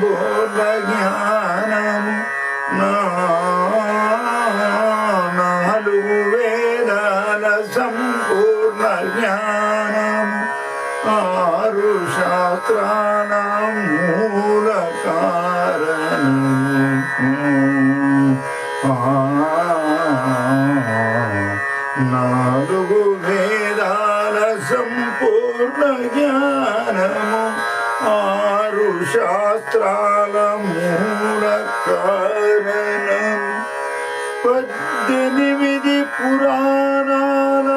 ఘోర జ్ఞానం. నాలుగు వేదాల సంపూర్ణ జ్ఞానం. ఆరు నాలుగు వేదాల సంపూర్ణ జ్ఞానము ఆరు శాస్త్రాల మూల కారణం పద్దెనిమిది పురాణాల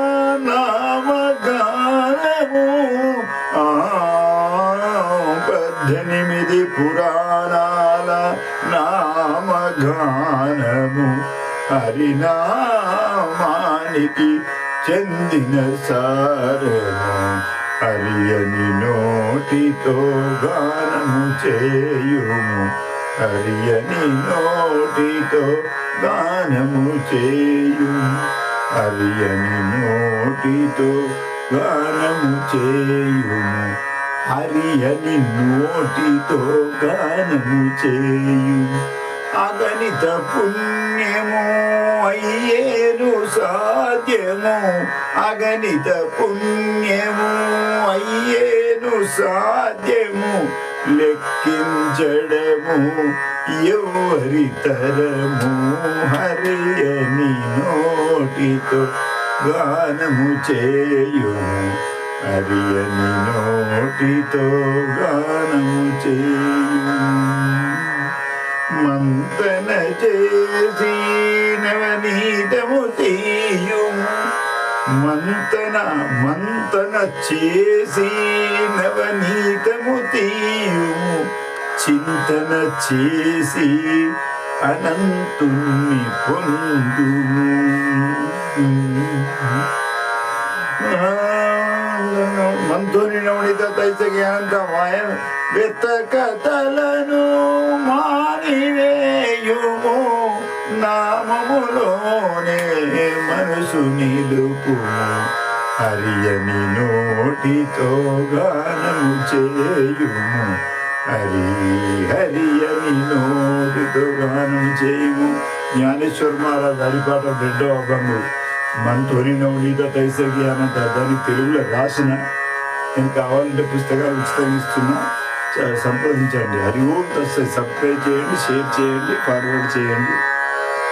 నామగానము. ఆ, పద్దెనిమిది పురాణాల నామగానము. హరినామానికి చెందిన సారము. హరియని నోటితో గానము చేయుము. హరియని నోటితో గానము చేయుము. హరియని నోటితో గానము చేయుము. హరియని నోటితో గానము చేయు అగణిత పుణ్య అయ్యేను సాధ్యము అగణిత పుణ్యము అయ్యేను సాధ్యము లెక్కించడము ఎవరి తరము హరియని నోటితో గానము చేయుము హరియని నోటితో గానము చేయుము మంతన చేసి నవనీతము తీయుం మంతన మంతన చేసి నవనీతము తీయుము చింతన చేసి అనంతుణ్ణి పొందుము. మంతుని నవనిత తైస జ్ఞానంత మాయ అనంతమాయ కథలను మాని నామములోనే మనసు నిలుపు. హరియని నోటితో గానము చేయుము. హరి హరియని నోటితో గానం చేయుము. జ్ఞానేశ్వర మహారాజ్ హరిపాట రెండో అభంగు. మంతోని నవనీత తైసకి అనంత దాన్ని తెలుగులో రాసిన. నేను కావాలంటే పుస్తకాలు ఉచితంగా ఇస్తున్నా. సంప్రదించండి. హరి ఓం తస్సై. సబ్స్క్రైబ్ చేయండి షేర్ చేయండి ఫార్వర్డ్ చేయండి.